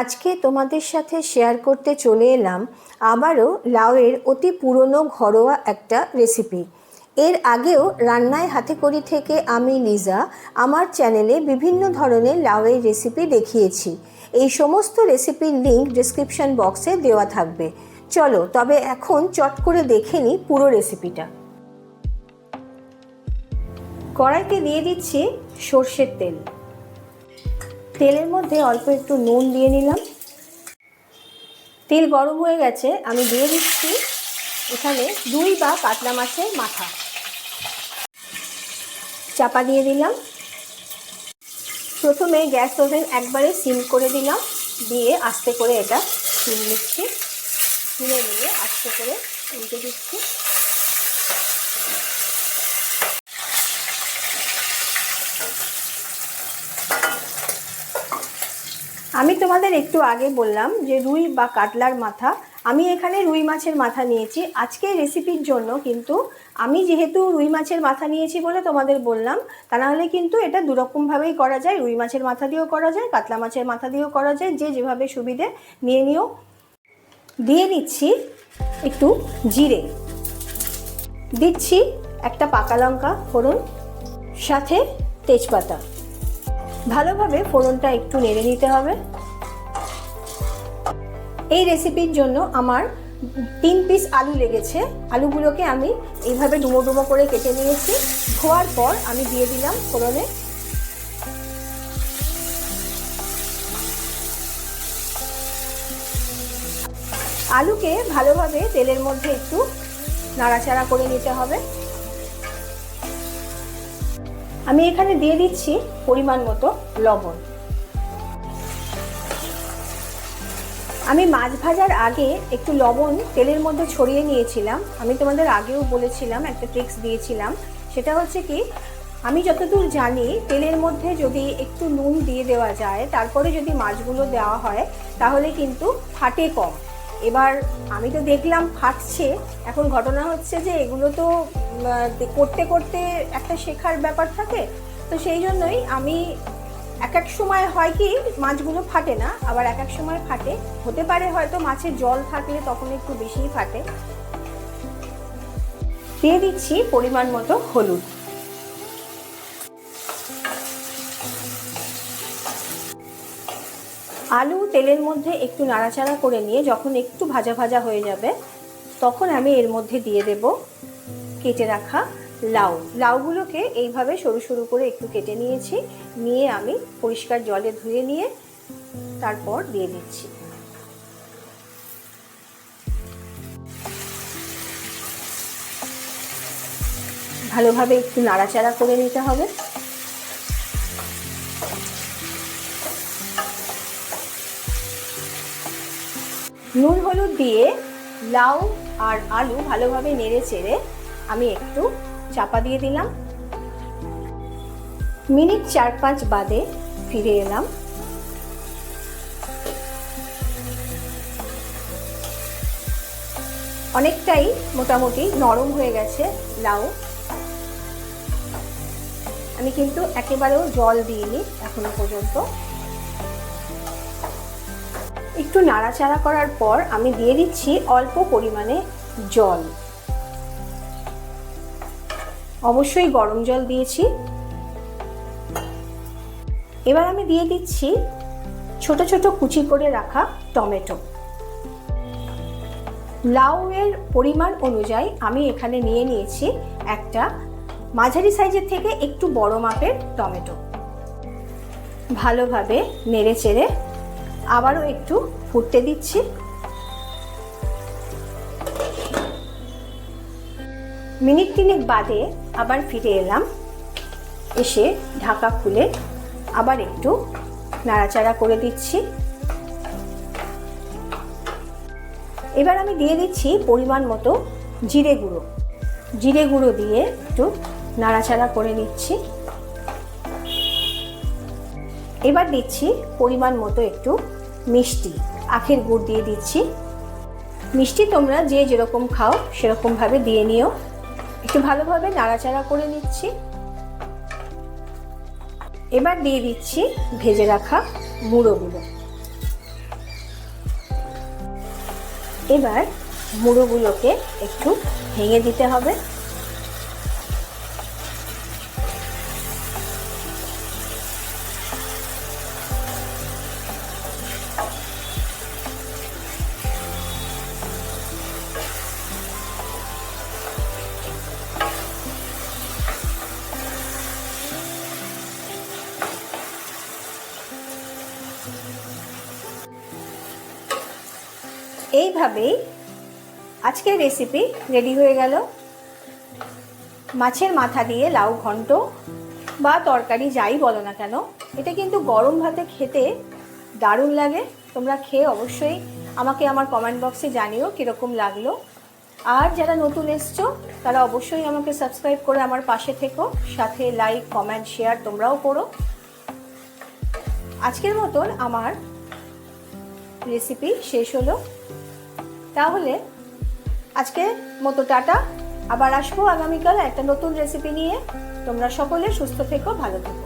আজকে তোমাদের সাথে শেয়ার করতে চলে এলাম আবারও লাউয়ের অতি পুরনো ঘরোয়া একটা রেসিপি এর আগেও রান্নায় হাতেকড়ি থেকে আমি, লিজা, আমার চ্যানেলে বিভিন্ন ধরনের লাউয়ের রেসিপি দেখিয়েছি। এই সমস্ত রেসিপির লিঙ্ক ডিসক্রিপশন বক্সে দেওয়া থাকবে। চলো, তবে এখন চট করে দেখে নিই পুরো রেসিপিটা কড়াইতে দিয়ে দিচ্ছি সর্ষের তেল। তেলের মধ্যে অল্প একটু নুন দিয়ে নিলাম। তেল গরম হয়ে গেছে, আমি দিয়ে দিচ্ছি এখানে দুই বা কাতলা মাছের মাথা। চাপা দিয়ে দিলাম। প্রথমে গ্যাস ওভেন একবারে সিম করে দিলাম, দিয়ে আস্তে করে এটা তুলে নিচ্ছি। তুলে নিয়ে আস্তে করে উল্টে দিচ্ছি। আমি তোমাদের একটু আগে বললাম যে রুই বা কাতলার মাথা, আমি এখানে রুই মাছের মাথা নিয়েছি। আজকে রেসিপির জন্য কিন্তু আমি যেহেতু রুই মাছের মাথা নিয়েছি বলে তোমাদের বললাম, তা নাহলে কিন্তু এটা দুরকমভাবেই করা যায়। রুই মাছের মাথা দিয়েও করা যায়, কাতলা মাছের মাথা দিয়েও করা যায়, যে যেভাবে সুবিধে নিয়ে নিও। দিয়ে দিচ্ছি একটু জিরে। দিচ্ছি একটা পাকা লঙ্কা, ফোড়ন, সাথে তেজপাতা। ভালোভাবে ফোড়নটা একটু নেড়ে নিতে হবে। এই রেসিপির জন্য আমার তিন পিস আলু লেগেছে। আলুগুলোকে আমি এইভাবে ডুমো ডুমো করে কেটে নিয়েছি। ধোয়ার পর আমি দিয়ে দিলাম ফোড়নে। আলুকে ভালোভাবে তেলের মধ্যে একটু নাড়াচাড়া করে নিতে হবে। আমি এখানে দিয়ে দিচ্ছি পরিমাণ মতো লবণ। আমি মাছ ভাজার আগে একটু লবণ তেলের মধ্যে ছড়িয়ে নিয়েছিলাম। আমি তোমাদের আগেও বলেছিলাম, একটা ট্রিক্স দিয়েছিলাম। সেটা হচ্ছে কি, আমি যতদূর জানি তেলের মধ্যে যদি একটু নুন দিয়ে দেওয়া যায়, তারপরে যদি মাছগুলো দেওয়া হয়, তাহলে কিন্তু ফাটে কম। এবার আমি তো দেখলাম ফাটছে। এখন ঘটনা হচ্ছে যে এগুলো তো করতে করতে একটা শেখার ব্যাপার থাকে। তো সেই জন্যই আমি এক এক সময় হয় কি, মাছগুলো ফাটে না, আবার এক এক সময় ফাটে। হতে পারে হয়তো মাছের জল থাকলে তখন একটু বেশিই ফাটে। দিয়ে দিচ্ছি পরিমাণ মতো হলুদ। আলু তেলের মধ্যে একটু নাড়াচাড়া করে নিয়ে যখন একটু ভাজা ভাজা হয়ে যাবে, তখন আমি এর মধ্যে দিয়ে দেব কেটে রাখা লাউ। লাউগুলোকে এইভাবে সরু সরু করে একটু কেটে নিয়েছি, নিয়ে আমি পরিষ্কার জলে ধুয়ে নিয়ে তারপর দিয়ে দিচ্ছি। ভালোভাবে একটু নাড়াচাড়া করে নিতে হবে। নুন, হলুদ দিয়ে লাউ আর আলু ভালোভাবে নেড়ে চেড়ে আমি একটু চাপা দিয়ে দিলাম। মিনিট চার পাঁচ বাদে ফিরে এলাম। অনেকটাই মোটামুটি নরম হয়ে গেছে লাউ। আমি কিন্তু একেবারেও জল দিইনি এখনও পর্যন্ত। একটু নাড়াচাড়া করার পর আমি দিয়ে দিচ্ছি অল্প পরিমাণে জল। অবশ্যই গরম জল দিয়েছি। এবার আমি দিয়ে দিচ্ছি ছোট ছোট কুচি করে রাখা টমেটো। লাউয়ের পরিমাণ অনুযায়ী আমি এখানে নিয়ে নিয়েছি একটা মাঝারি সাইজের থেকে একটু বড় মাপের টমেটো। ভালোভাবে নেড়ে চেড়ে আবারও একটু ফুটতে দিচ্ছি। মিনিট তিনেক বাদে আবার ফিরে এলাম। এসে ঢাকা খুলে আবার একটু নাড়াচাড়া করে দিচ্ছি। এবার আমি দিয়ে দিচ্ছি পরিমাণ মতো জিরে গুঁড়ো। জিরে গুঁড়ো দিয়ে একটু নাড়াচাড়া করে নিচ্ছি। এবার দিচ্ছি পরিমাণ মতো একটু মিষ্টি। আখের গুড় দিয়ে দিচ্ছি। মিষ্টি তোমরা যে যেরকম খাও সেরকমভাবে দিয়ে নিও। একটু ভালোভাবে নাড়াচাড়া করে নিচ্ছি। এবার দিয়ে দিচ্ছি ভেজে রাখা মুড়োগুলো। এবার মুড়োগুলোকে একটু ভেঙে দিতে হবে। এইভাবেই আজকের রেসিপি রেডি হয়ে গেল। মাছের মাথা দিয়ে লাউ ঘন্ট বা তরকারি যাই বলো না কেন, এটা কিন্তু গরম ভাতে খেতে দারুণ লাগে। তোমরা খেয়ে অবশ্যই আমাকে আমার কমেন্ট বক্সে জানিও কীরকম লাগল। আর যারা নতুন এসছো, তারা অবশ্যই আমাকে সাবস্ক্রাইব করে আমার পাশে থেকো, সাথে লাইক কমেন্ট শেয়ার তোমরাও করো। আজকের মতন আমার রেসিপি শেষ হলো। তাহলে আজকে মতো টাটা। আবার আসব আগামীকাল একটা নতুন রেসিপি নিয়ে। তোমরা সকলে সুস্থ থেকো, ভালো থেকো।